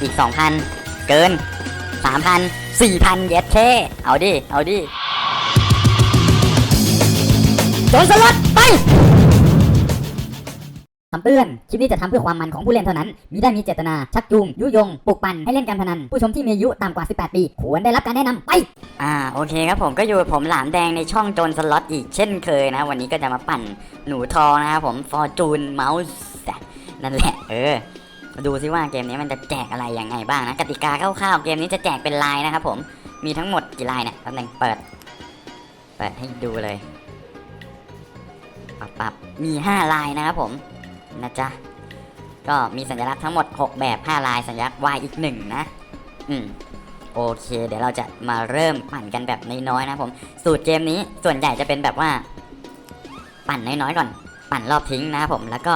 อีกสองพันเกินสามพันสี่พันเย็ดเช่เอาดิ เอาดิโดนสล็อตไปคำเตือน คลิปนี้จะทำเพื่อความมันของผู้เล่นเท่านั้นมิได้มีเจตนา ชักจูง ยุยง ปลุกปั่นให้เล่นการพนัน ผู้ชมที่มีอายุต่ำกว่า 18 ปี ควรได้รับการแนะนำไป อ่า โอเคครับผมก็อยู่ผมหลามแดงในช่องโจนสล็อตอีกเช่นเคยนะ วันนี้ก็จะมาปั่นหนูทองนะครับผมฟอร์จูนเมาส์นั่นแหละ เออ มาดูซิว่าเกมนี้มันจะแจกอะไรยังไงบ้างนะ กติกาคร่าวๆเกมนี้จะแจกเป็นลายนะครับผมมีทั้งหมดกี่ลายเนี่ยแป๊บนึงเปิด เปิดให้ดูเลยปับปับมีห้าลายนะครับผมนะจ๊ะก็มีสัญลักษณ์ทั้งหมด 6 แบบ 5 ลาย สัญลักษณ์ Y อีกหนึ่งนะ อืม โอเค เดี๋ยวเราจะมาเริ่มปั่นกันแบบน้อยๆนะผม สูตรเกมนี้ส่วนใหญ่จะเป็นแบบว่า ปั่นน้อยๆก่อน ปั่นรอบทิ้งนะครับผม แล้วก็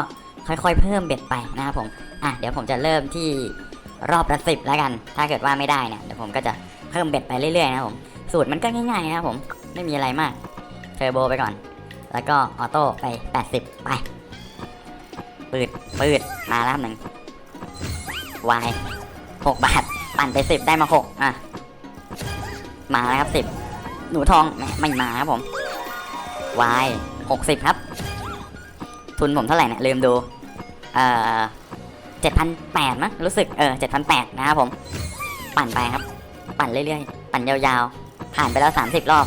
ค่อยๆ เพิ่มเบ็ดไปนะครับผมอะเดี๋ยวผมจะเริ่มที่รอบละสิบแล้วกัน ถ้าเกิดว่าไม่ได้เนี่ยเดี๋ยวผมก็จะเพิ่มเบ็ดไปเรื่อยๆนะครับผมสูตรมันก็ง่ายๆนะครับผมไม่มีอะไรมากเทอร์โบไปก่อน แล้วก็ออโต้ไป 80 ไปปืดปืดมาแล้วครับหนึ่งวายหกบาท ปั่นไปสิบได้มาหกอะ มาแล้วครับสิบหนูทองแหมไม่มาครับผมวายหกสิบครับ ทุนผมเท่าไหร่เนี่ยลืมดู เอ่อเจ็ดพันแปดมั้งรู้สึกเออเจ็ดพันแปดนะครับผม ปั่นไปครับ ปั่นเรื่อยๆ ปั่นยาวๆ ผ่านไปแล้วสามสิบรอบ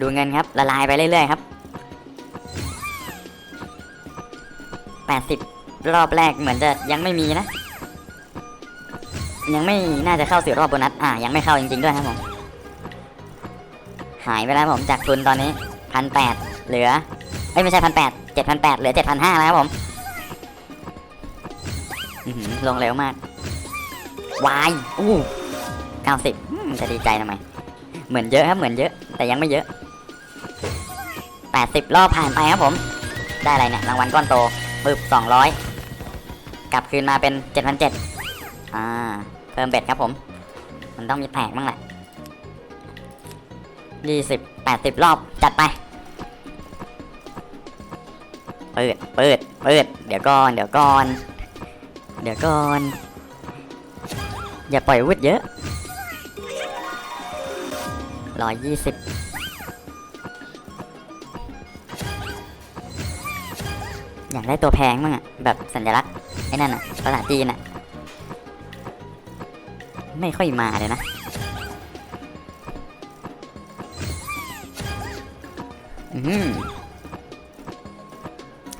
ดูเงินครับ ละลายไปเรื่อยๆครับ80รอบแรกเหมือนจะยังไม่มีนะ ยังไม่น่าจะเข้าสู่รอบโบนัสอ่ายังไม่เข้าจริงๆด้วยครับผม หายไปแล้วผมจากทุนตอนนี้พันแปดเหลือเอ้ยไม่ใช่พันแปดเจ็ดพันแปดเหลือเจ็ดพันห้าแล้วครับผมลงเร็วมากวายอู้เก้าสิบจะดีใจทำไม เหมือนเยอะครับเหมือนเยอะ แต่ยังไม่เยอะ80รอบผ่านไปครับผม ได้อะไรเนี่ยรางวัลก้อนโตปึ๊บ200กลับคืนมาเป็น7,700อ่า เพิ่มเบ็ดครับผม มันต้องมีแตกบ้างแหละ 20 80 รอบ จัดไป เปิด เปิด เปิด เดี๋ยวก่อน เดี๋ยวก่อน เดี๋ยวก่อน อย่าปล่อยวุธเยอะร้อยยี่สิบอยากได้ตัวแพงมั้งอะแบบสัญลักษณ์ไอ้นั่นอะภาษาจีนอะไม่ค่อยมาเลยนะ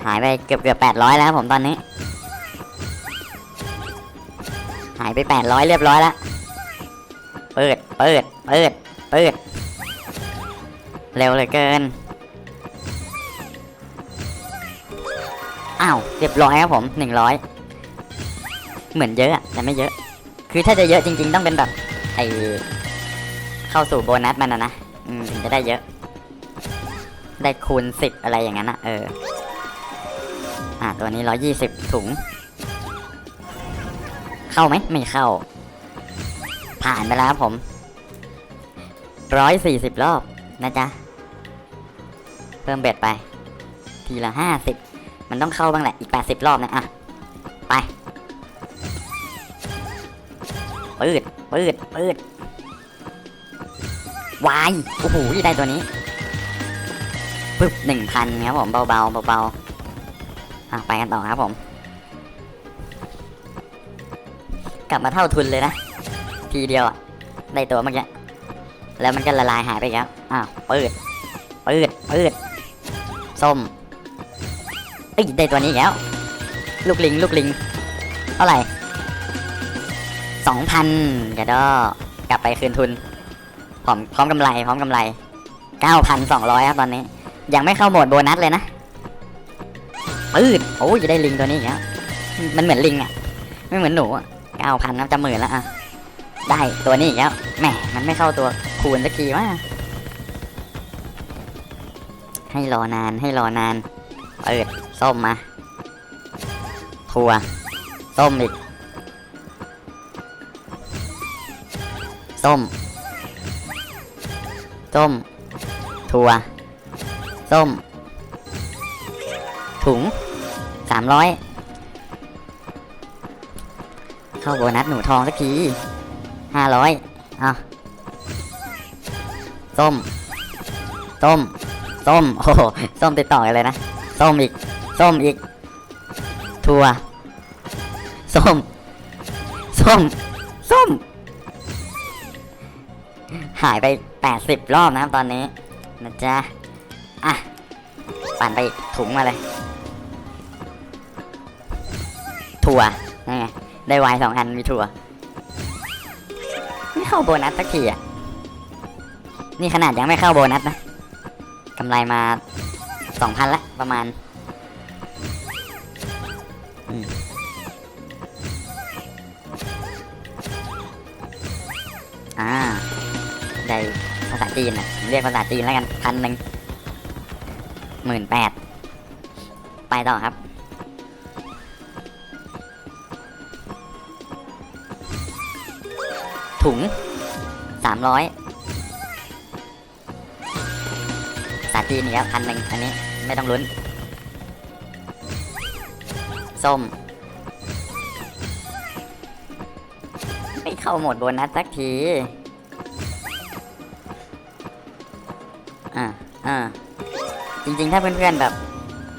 หายไปเกือบเกือบแปดร้อยแล้วครับผมตอนนี้ หายไปแปดร้อยเรียบร้อยแล้ว เปิด เปิด เปิด เปิด เร็วเลือเกิน อ้าวเรียบร้อยครับผมหนึ่งร้อยเหมือนเยอะแต่ไม่เยอะ คือถ้าจะเยอะจริง ๆ ต้องเป็นแบบไอเข้าสู่โบนัสมันนะนะถึงจะได้เยอะ ได้คูณสิบอะไรอย่างนั้นอะเออ อ่าตัวนี้ร้อยี่สิบถุง เข้าไหมไม่เข้า ผ่านไปแล้วครับผมร้อยสี่สิบรอบนะจ๊ะ เพิ่มเบ็ดไป ทีละห้าสิบมันต้องเข้าบ้างแหละ อีกแปดสิบรอบนะอะ ไปปืดปืดปืดวาย โอ้โหได้ตัวนี้ ปึ๊บหนึ่งพันครับผมเบาๆเบาๆอะไปกันต่อครับผม กลับมาเท่าทุนเลยนะ ทีเดียวอะได้ตัวเมื่อกี้แล้วมันก็ละลายหายไปอีกแล้วอ้าวปืดปืดปืดส้มเอ้ยได้ตัวนี้อีกแล้ว ลูกลิงลูกลิงเท่าไหร่สองพันกระดอกลับไปคืนทุนพร้อมพร้อมกำไรพร้อมกำไรเก้าพันสองร้อยครับตอนนี้ ยังไม่เข้าโหมดโบนัสเลยนะปืดโอ้ยได้ลิงตัวนี้อีกแล้วมันเหมือนลิงอะไม่เหมือนหนูอะเก้าพันนะจะหมื่นแล้วอะได้ตัวนี้อีกแล้วแหมมันไม่เข้าตัวคูณสักทีว่าให้รอนานให้รอนานเปิดส้มมาทัวส้มอีก ส้ม ส้ม ทัว ส้ม ถุงสามร้อยเข้าโบนัสหนูทองสักทีห้าร้อยอะส้ม ส้ม ส้ม โอ้โห ส้มติดต่อกันเลยนะ ส้มอีก ส้มอีกถั่วส้ม ส้ม ส้ม หายไป80รอบนะครับตอนนี้ นะจ๊ะ อะ ปั่นไปอีกถุงมาเลย ถั่วนั่นไงได้ไวน์สองอันมีถั่ว ไม่เข้าโบนัสสักทีอะ นี่ขนาดยังไม่เข้าโบนัสนะกำไรมาสองพันละประมาณอืมอ่าได้ภาษาจีนนะเรียกภาษาจีนแล้วกันพันหนึ่ง หมื่นแปดไปต่อครับ ถุงสามร้อยภาษาจีนี่ครับพันหนึ่งอันนี้ไม่ต้องลุ้น ส้ม ไม่เข้าหมดโบนัสสักที อ่าอ่า จริงๆ ถ้าเพื่อนๆแบบ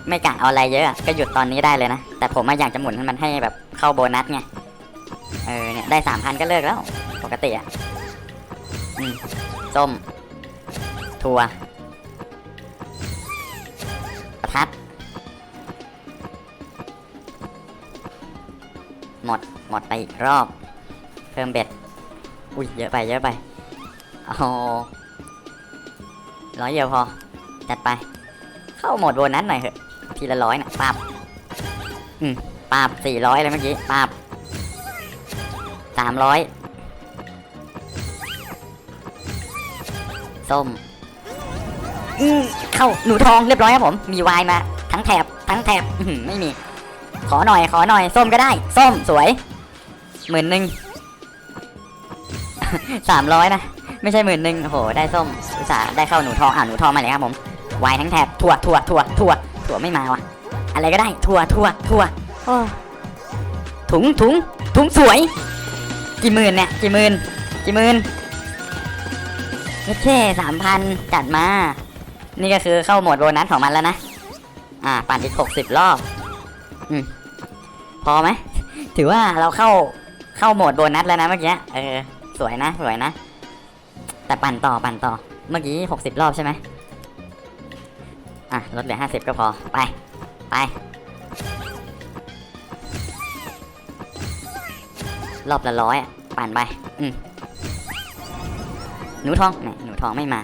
ไม่กะเอาอะไรเยอะก็หยุดตอนนี้ได้เลยนะ แต่ผมอะอยากจะหมุนให้มันให้แบบเข้าโบนัสไง เออเนี่ยได้สามพันก็เลิกแล้ว ปกติอะอืมส้มถั่วประทัด หมด หมดไปอีกรอบ เพิ่มเบ็ด อุ้ยเยอะไปเยอะไปเอาร้อยเดียวพอ จัดไป เข้าโหมดโบนัสหน่อยเถอะทีละร้อยนะปาบอืมปาบสี่ร้อยเลยเมื่อกี้ปาบสามร้อยส้มอืมเข้าหนูทองเรียบร้อยครับผม มีวายมา ทั้งแถบทั้งแถบไม่มี ขอหน่อย ขอหน่อย ส้มก็ได้ ส้มสวยหมื่นหนึ่งสามร้อยนะ ไม่ใช่หมื่นหนึ่งโอ้โห ได้ส้มอุตส่าห์ได้เข้าหนูทองอ่าหนูทองมาเลยครับผม วายทั้งแถบถั่วถั่วถั่วถั่วถั่วไม่มาวะอะไรก็ได้ถั่วถั่วถั่วโอ้ถุงถุงถุงสวย กี่หมื่นเนี่ยกี่หมื่นกี่หมื่นเท่สามพันจัดมา นี่ก็คือเข้าโหมดโบนัสของมันแล้วนะ อ่า ปั่นอีกหกสิบรอบ อืม พอไหม ถือว่าเราเข้าเข้าโหมดโบนัสแล้วนะเมื่อกี้ เออ สวยนะ สวยนะ แต่ปั่นต่อ ปั่นต่อ เมื่อกี้หกสิบรอบใช่ไหม อะลดเหลือห้าสิบก็พอ ไป ไป รอบละร้อยปั่นไป อืมหนูทองเนี่ยหนูทองไม่มา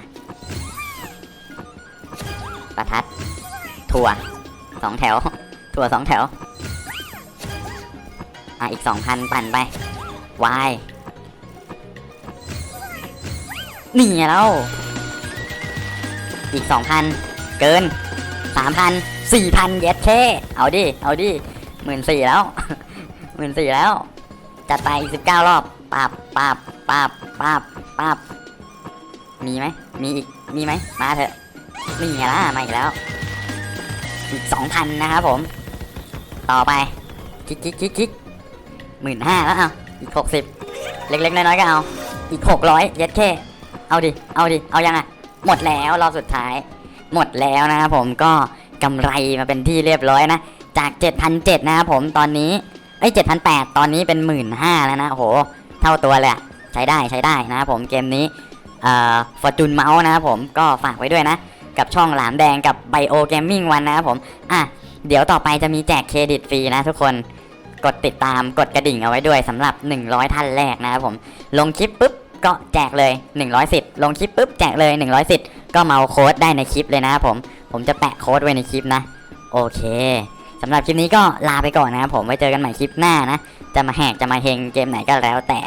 ประทัด ถั่วสองแถว ถั่วสองแถว อะ อีกสองพันปั่นไป วายนี่แล้ว อีกสองพัน เกินสามพันสี่พันเย็ดเท่เอาดิ เอาดิหมื่นสี่แล้วหมื่นสี่แล้ว จัดไปอีกสิบเก้ารอบปาบปาบปาบปาบปาบมีไหมมีอีก มีไหมมาเถอะนี่ไงล่ะมาอีกแล้ว อีกสองพันนะครับผม ต่อไปคิกคิกคิกคิกหมื่นห้าแล้วเอาอีกหกสิบเล็กๆน้อยๆก็เอา อีกหกร้อยเย็ดแค่เอาดิ เอาดิ เอายังอะ หมดแล้วรอบสุดท้าย หมดแล้วนะครับผมก็กำไรมาเป็นที่เรียบร้อยนะ จาก 7,700นะครับผมตอนนี้เอ้7,800 ตอนนี้เป็น 1 5ื่นแล้วนะโอ้โห เท่าตัวเลยใช้ได้ใช้ได้นะครับผมเกมนี้เอ่อฟอร์จูนเมาส์นะครับผมก็ฝากไว้ด้วยนะ กับช่องหลามแดงกับไบโอเกมมิ่งวันนะครับผมอะเดี๋ยวต่อไปจะมีแจกเครดิตฟรีนะทุกคนกดติดตามกดกระดิ่งเอาไว้ด้วยสำหรับ 100 ท่านแรกนะครับผมลงคลิปปุ๊บก็แจกเลย 100สิทธิ์ลงคลิปปุ๊บแจกเลย 100สิทธิ์ ก็เมาโค้ดได้ในคลิปเลยนะครับผม ผมจะแปะโค้ดไว้ในคลิปนะ โอเคสำหรับคลิปนี้ก็ลาไปก่อนนะครับผมไว้เจอกันใหม่คลิปหน้านะ จะมาแหกจะมาเฮงเกมไหนก็แล้ว แต่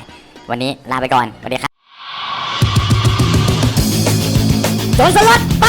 วันนี้ลาไปก่อนสวัสดีครับโดนสลัดไป